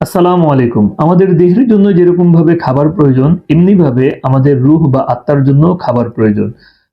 আসসালামু আলাইকুম। আমাদের দেহের জন্য যেরকম ভাবে খাবার প্রয়োজন এমনি ভাবে আমাদের রুহ বা আত্মার জন্য খাবার প্রয়োজন।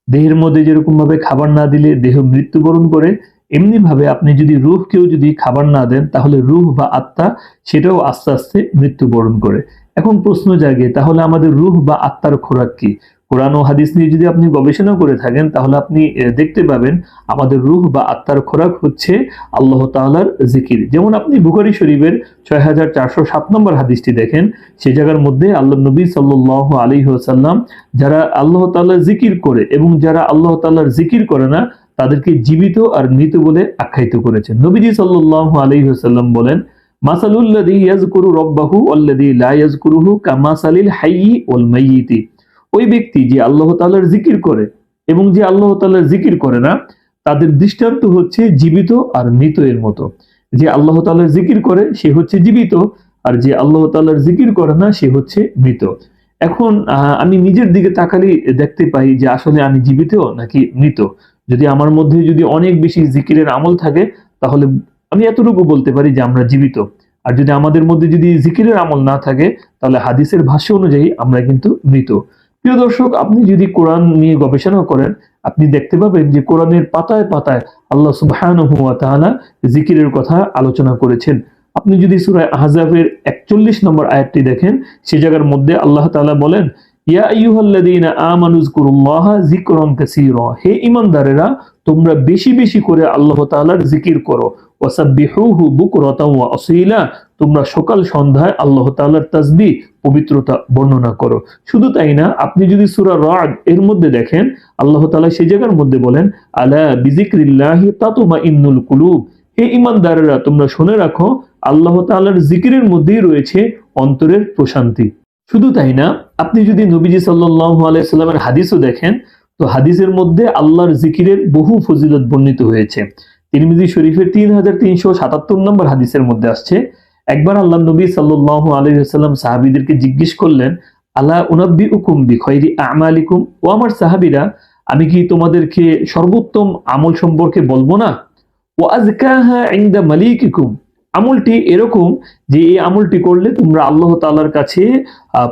দেহের মধ্যে যেরকম ভাবে খাবার না দিলে দেহ মৃত্যুবরণ করে এমনি ভাবে আপনি যদি রুহকেও যদি খাবার না দেন, তাহলে রুহ বা আত্মা সেটাও আস্তে আস্তে মৃত্যুবরণ করে। এখন প্রশ্ন জাগে, তাহলে আমাদের রুহ বা আত্মার খোরাক কি? কোরআন ও হাদিস নিয়ে যদি আপনি গবেষণা করে থাকেন, তাহলে আপনি দেখতে পাবেন আমাদের রুহ বা আত্মার খোরাক হচ্ছে আল্লাহ তাআলার জিকির। যেমন আপনি বুখারী শরীফের ছয় হাজার চারশো সাত নম্বর হাদিসটি দেখেন সেই জায়গার মধ্যে আল্লাহ নবী সাল্লাহ আলী সাল্লাম যারা আল্লাহ তাল্লাহ জিকির করে এবং যারা আল্লাহ তাল্লাহর জিকির করে না, তাদেরকে জীবিত আর মৃত বলে আখ্যায়িত করেছেন। নবীজি সাল্লাহ আলী সাল্লাম বলেন মাসালুল্লাদি ইয়াজকুরু রব্বাহু আল্লাদি লা ইয়াজকুরুহু কামাসালিল হাইয়ি ওয়াল মাইয়িতি। ওই ব্যক্তি যে আল্লাহ তালার জিকির করে এবং যে আল্লাহ তাআলার জিকির করে না, তাদের দৃষ্টান্ত হচ্ছে জীবিত আর মৃত এর মতো। যে আল্লাহ তাআলার জিকির করে, সে হচ্ছে জীবিত, আর যে আল্লাহ তাআলার জিকির করে না, সে হচ্ছে মৃত। এখন আমি নিজের দিকে তাকালেই দেখতে পাই যে আসলে আমি জীবিত নাকি মৃত। যদি আমার মধ্যে যদি অনেক বেশি জিকিরের আমল থাকে, তাহলে আমি এতটুকু বলতে পারি যে আমরা জীবিত। আর যদি আমাদের মধ্যে যদি জিকিরের আমল না থাকে, তাহলে হাদিসের ভাষ্য অনুযায়ী আমরা কিন্তু মৃত। প্রিয় দর্শক, আপনি যদি কোরআন নিয়ে গবেষণা করেন, আপনি দেখতে পাবেন যে কোরআনের পাতায় পাতায় আল্লাহ সুবহানাহু হুয়া তাহালা জিকিরের কথা আলোচনা করেছেন। আপনি যদি সুরায় আহজাবের 41 নম্বর আয়াতটি দেখেন, সে জায়গার মধ্যে আল্লাহ তালা বলেন হে তোমরা বেশি বেশি করে আল্লাহ জিকির করো। তোমরা সকাল সন্ধ্যায় আল্লাহ পবিত্রতা বর্ণনা করো। শুধু তাই না, আপনি যদি সূরা রাদ এর মধ্যে দেখেন, আল্লাহ তাআলা সেই জায়গার মধ্যে বলেন, আলা বিজিক্রিল্লাহি তাতুমাইন্নুল কুলুব। হে ঈমানদারেরা, তোমরা শুনে রাখো, আল্লাহ তাআলার জিকিরের মধ্যেই রয়েছে অন্তরের প্রশান্তি। শুধু তাই না, আপনি যদি নবীজি সাল্লাল্লাহু আলাইহি সাল্লামের হাদিসও দেখেন, তো হাদিসের মধ্যে আল্লাহর জিকিরের বহু ফজিলত বর্ণিত হয়েছে। তিরমিজি শরীফের তিন হাজার তিনশো সাতাত্তর নম্বর হাদিসের মধ্যে আসছে, একবার আল্লাহ নবী সাল্লাল্লাহু আলাইহি সাল্লাম সাহাবীদেরকে জিজ্ঞেস করলেন আল্লাহ উনাব্বি উকুম বি খৈরি আমালিকুম? ও আমার সাহাবীরা, আমি কি তোমাদেরকে সর্বোত্তম আমল সম্পর্কে বলব না? ও আজকাহা ইনদা মালিকিকুম। আমলটি এরকম যে এই আমলটি করলে তোমরা আল্লাহ তাআলার কাছে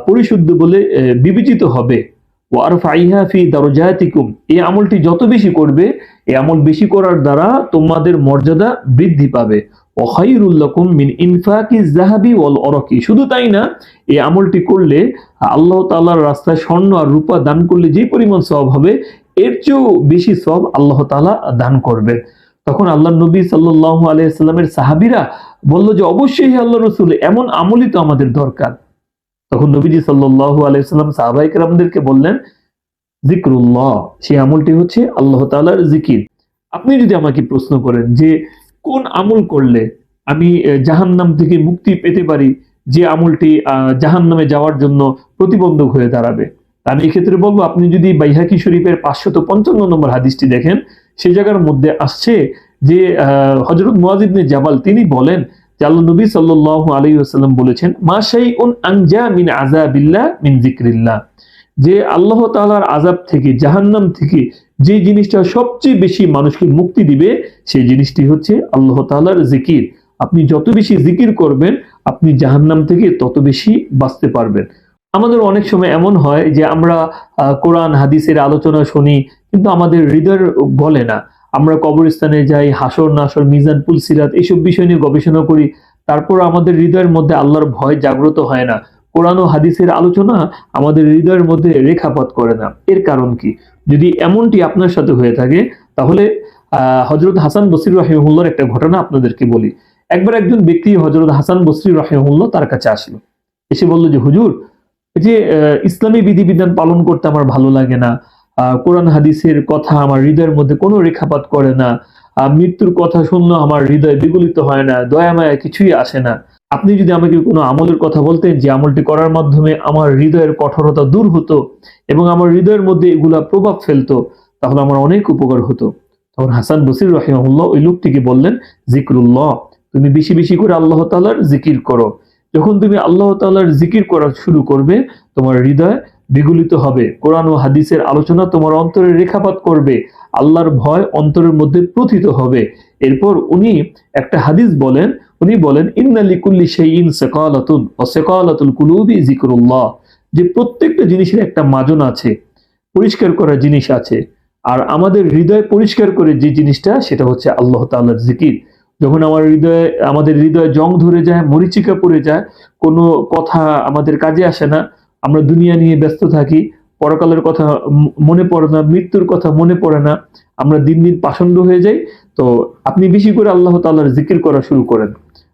পরিশুদ্ধ বলে বিবেচিত হবে। ও আরফাইহা ফি দারজাতিকুম। এই আমলটি যত বেশি করবে, এই আমল বেশি করার দ্বারা তোমাদের মর্যাদা বৃদ্ধি পাবে। ও মিন ইনফাকি জাহাবি ওয়াল অরকি শুধু তাই না, এই আমলটি করলে, আল্লাহ তাআলার রাস্তায় স্বর্ণ আর রূপা দান করলে যে পরিমাণ সওয়াব হবে, এর চেয়েও বেশি সওয়াব আল্লাহ তাআলা দান করবে। তখন আল্লাহ নবী সাল্লাল্লাহু আলাইহি সাল্লামের সাহাবীরা বলল যে, অবশ্যই আল্লাহ রসুল, এমন আমলই তো আমাদের দরকার। তখন নবীজি সাল্লাল্লাহু আলাইহি সাল্লাম সাহাবায়ে কেরামদেরকে বললেন জিক্রুল্লাহ সেই আমলটি হচ্ছে আল্লাহ তাআলার জিকির। আপনি যদি আমাকে প্রশ্ন করেন যে, কোন আমল করলে আমি জাহান্নাম থেকে মুক্তি পেতে পারি যে আমলটি জাহান্নামে যাওয়ার জন্য প্রতিবন্ধক হয়ে দাঁড়াবে? আমি এক্ষেত্রে বলব, আপনি যদি বাইহাকি শরীফের পাঁচশত পঞ্চান্ন নম্বর হাদিসটি দেখেন সেই জায়গার মধ্যে আসছে যে হজরত মুয়াজিবনে জাবাল তিনি বলেন যে আল্লাহ নবী সাল্লাল্লাহু আলাইহি ওয়াসাল্লাম বলেছেন, মা শাইউন আনজা মিন আযাবিল্লাহ মিন যিকরিল্লাহ। যে আল্লাহ তাআলার আযাব থেকে, জাহান্নাম থেকে যে জিনিসটা সবচেয়ে বেশি মানুষকে মুক্তি দিবে, সেই জিনিসটি হচ্ছে আল্লাহ তাআলার জিকির। আপনি যত বেশি জিকির করবেন, আপনি জাহান্নাম থেকে তত বেশি বাঁচতে পারবেন। আমাদের অনেক সময় এমন হয় যে আমরা কোরআন, হাদিসের আলোচনা শুনি কিন্তু আমাদের হৃদয় গলে না। আমরা কবরস্থানে যাই, হাসর, নাসর, মিজান পুল সিরাত এইসব বিষয় নিয়ে গবেষণা করি। তারপর আমাদের হৃদয়ের মধ্যে আল্লাহর ভয় জাগ্রত হয় না। কোরআন ও হাদিসের আলোচনা আমাদের হৃদয়ের মধ্যে রেখাপাত করে না। এর কারণ কি? যদি এমনটি আপনার সাথে হয়ে থাকে, তাহলে, আহ হজরত হাসান বসির রাহিমুল্লার একটা ঘটনা আপনাদেরকে বলি। একবার একজন ব্যক্তি হজরত হাসান বসরি রাহিমুল্লাহ তার কাছে আসলো। এসে বলল যে, হুজুর যে ইসলামী বিধিবিধান পালন করতে আমার ভালো লাগে না কোরআন হাদিসের কথা আমার হৃদয়ের মধ্যে কোনো রেখাপাত করে না। মৃত্যুর কথা শুনলে আমার হৃদয় বিগলিত হয় না, দয়া মায়া কিছুই আসে না। আপনি যদি আমাকে কোনো আমলের কথা বলতেন যে আমলটি করার মাধ্যমে আমার হৃদয়ের কঠোরতা দূর হতো এবং আমার হৃদয়ের মধ্যে এগুলা প্রভাব ফেলতো, তাহলে আমার অনেক উপকার হতো। তখন হাসান বসির রহিমুল্লাহ ওই লোকটিকে বললেন জিক্রুল্লাহ তুমি বেশি বেশি করে আল্লাহ তাআলার জিকির করো। যখন তুমি আল্লাহ তাআলার জিকির করা শুরু করবে, তোমার হৃদয় বিগলিত হবে। কোরআন ও হাদিসের আলোচনা তোমার অন্তরে রেখাপাত করবে। আল্লাহর ভয় অন্তরের মধ্যে প্রথিত হবে। এরপর উনি একটা হাদিস বলেন, উনি বলেন, ইন্না লিকুল্লি শাইইন সাকালাতুন ওয়া সাকালাতুল কুলুবি যিকরুল্লাহ। যে প্রত্যেকটা জিনিসের একটা মাজন আছে, পরিষ্কার করার জিনিস আছে, আর আমাদের হৃদয় পরিষ্কার করে যে জিনিসটা, সেটা হচ্ছে আল্লাহ তাআলার জিকির। যখন আমার হৃদয়ে, আমাদের হৃদয়ে জং ধরে যায়, মরিচিকা পড়ে যায়, কোনো কথা আমাদের কাজে আসে না আমরা দুনিয়া নিয়ে ব্যস্ত থাকি, পরকালের কথা মনে পড়ে না, মৃত্যুর কথা মনে পড়ে না, আমরা দিন দিন পাষণ্ড হয়ে যাই। তো আপনি বেশি করে আল্লাহ তাআলার জিকির করা শুরু করেন।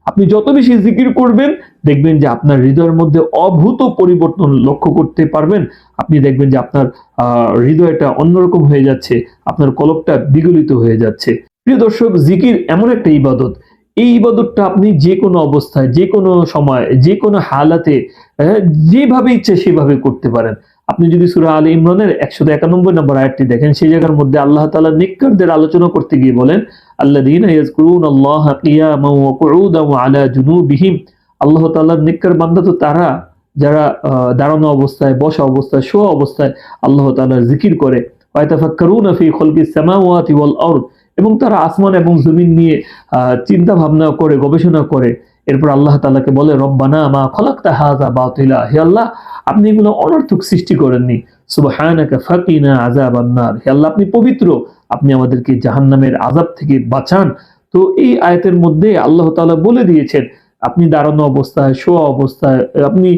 আপনি যত বেশি জিকির করবেন, দেখবেন যে আপনার হৃদয়ের মধ্যে অভূত পরিবর্তন লক্ষ্য করতে পারবেন। আপনি দেখবেন যে আপনার হৃদয়টা অন্যরকম হয়ে যাচ্ছে, আপনার কলকটা বিগলিত হয়ে যাচ্ছে। প্রিয় দর্শক, জিকির এমন একটা ইবাদত এই ইবাদতটা আপনি যে কোনো অবস্থায় যে কোনো সময় যে কোনো হালাতে যেভাবে ইচ্ছে সেভাবে করতে পারেন। আপনি যদি সুরা আলী ইমরানের একশো একানব্বই নম্বর আয়াতটি দেখেন, সেই জায়গার মধ্যে আল্লাহ তাআলা নিকরদের আলোচনা করতে গিয়ে বলেন আল্লাহ জুনুবিহিম। আল্লাহ তাআলার নিকর বান্দা তো তারা, যারা দাঁড়ানো অবস্থায়, বসা অবস্থায়, শোয়া অবস্থায় আল্লাহ তাআলার জিকির করে। ওয়া ইয়াতাফাক্কারুনা ফি খালকিস সামাওয়াতি ওয়াল আরদ। এবং তারা আসমান এবং জমিন নিয়ে চিন্তা ভাবনা করে, গবেষণা করে। এরপর আল্লাহ তালাকে বলে, রব্বানা মা খালাকতা বা বাতিলা। হে আল্লাহ, আপনি এগুলো অনর্থক সৃষ্টি করেননি। সুবহানাকা ফাকিনা আজাব আন্নার হে আল্লাহ, আপনি পবিত্র। আপনি আমাদেরকে জাহান্নামের আজাব থেকে বাঁচান। তো এই আয়তের মধ্যে আল্লাহ তালা বলে দিয়েছেন আপনি দাঁড়ানো অবস্থায়, শোয়া অবস্থায়, আপনি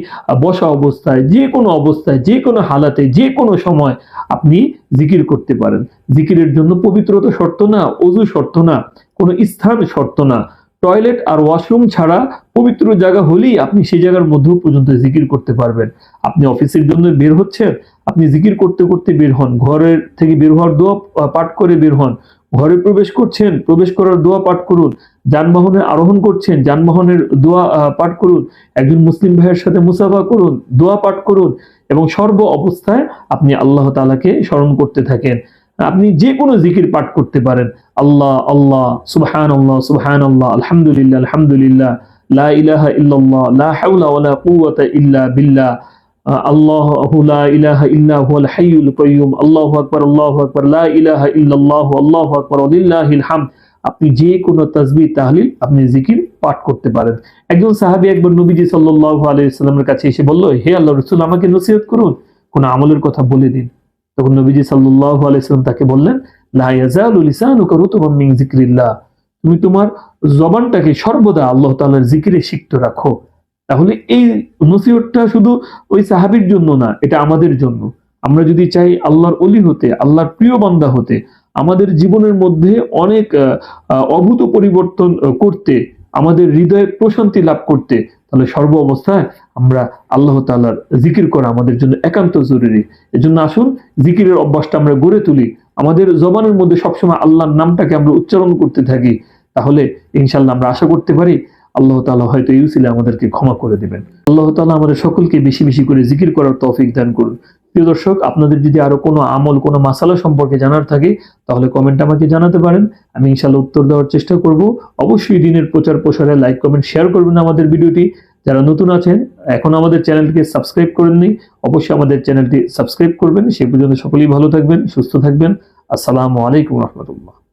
বসা অবস্থায়, যে কোনো অবস্থায়, যে কোনো হালাতে, যে কোনো সময় আপনি জিকির করতে পারেন। জিকিরের জন্য পবিত্রতা শর্ত না, অজু শর্ত না, কোনো স্থান শর্ত না। টয়লেট আর ওয়াশরুম ছাড়া পবিত্র জায়গা হলেই আপনি সেই জায়গার মধ্যেও পর্যন্ত জিকির করতে পারবেন। আপনি অফিসের জন্য বের হচ্ছেন, আপনি জিকির করতে করতে বের হন। ঘরের থেকে বের হওয়ার দোয়া পাঠ করে বের হন। ঘরে প্রবেশ করছেন, প্রবেশ করার দোয়া পাঠ করুন। যানবাহনে আরোহণ করছেন, যানবাহনের দোয়া পাঠ করুন, একজন মুসলিম ভাইয়ের সাথে মুসাফা করুন, দোয়া পাঠ করুন, এবং সর্ব অবস্থায় আপনি আল্লাহ তাআলাকে স্মরণ করতে থাকেন। আপনি যে কোনো জিকির পাঠ করতে পারেন। আল্লাহ আল্লাহ সুবহান আল্লাহ সুবহান আল্লাহ আলহামদুলিল্লাহ আলহামদুলিল্লাহ, লা ইলাহা ইল্লাল্লাহ, লা হাওলা ওয়ালা কুওয়াতা ইল্লা বিল্লাহ আল্লাহু লা ইলাহা ইল্লা হুয়াল হাইয়ুল কাইয়্যুম, আল্লাহু আকবার আল্লাহু আকবার, লা ইলাহা ইল্লাল্লাহ, আল্লাহু আকবার, ওয়ালিল্লাহিল হামদ। আপনি যে কোনো তাসবিহ, তাহলিল আপনি জিকির পাঠ করতে পারেন। একজন সাহাবী একবার নবীজি সাল্লাল্লাহু আলাইহি সাল্লামের কাছে এসে বলল, হে আল্লাহর রাসূল, আমাকে নসিহত করুন, কোন আমলের কথা বলে দিন। তখন নবীজি সাল্লাল্লাহু আলাইহি সাল্লাম তাকে বললেন তুমি তোমার জবানটাকে সর্বদা আল্লাহ তাআলার জিকিরে সিক্ত রাখো। তাহলে এই নসিহতটা শুধু ওই সাহাবীর জন্য না, এটা আমাদের জন্য। আমরা যদি চাই আল্লাহর অলি হতে, আল্লাহর প্রিয় বান্দা হতে আমাদের জীবনের মধ্যে অনেক অভূত পরিবর্তন করতে, আমাদের হৃদয়ে প্রশান্তি লাভ করতে, তাহলে সর্ব অবস্থায় আমরা আল্লাহ তাআলার জিকির করা আমাদের জন্য একান্ত জরুরি। এজন্য আসুন, জিকিরের অভ্যাসটা আমরা গড়ে তুলি। আমাদের জবানের মধ্যে সবসময় আল্লাহর নামটাকে আমরা উচ্চারণ করতে থাকি। তাহলে ইনশাল্লাহ আমরা আশা করতে পারি আল্লাহ তাআলা হয়তো ইউসিলে আমাদেরকে ক্ষমা করে দেবেন। আল্লাহ তাআলা আমাদের সকলকে বেশি বেশি করে জিকির করার তৌফিক দান করুন। প্রিয় দর্শক, আপনাদের যদি আরও কোনো আমল, কোনো মাসালা সম্পর্কে জানার থাকে, তাহলে কমেন্ট আমাকে জানাতে পারেন। আমি ইনশাল্লাহ উত্তর দেওয়ার চেষ্টা করব। অবশ্যই দিনের প্রচার প্রসারে লাইক কমেন্ট শেয়ার করবেন আমাদের ভিডিওটি। যারা নতুন আছেন, এখন আমাদের চ্যানেলটিকে সাবস্ক্রাইব করেননি, অবশ্যই আমাদের চ্যানেলটি সাবস্ক্রাইব করবেন। সে পর্যন্ত সকলেই ভালো থাকবেন, সুস্থ থাকবেন। আসসালামু আলাইকুম রহমতুল্লাহ।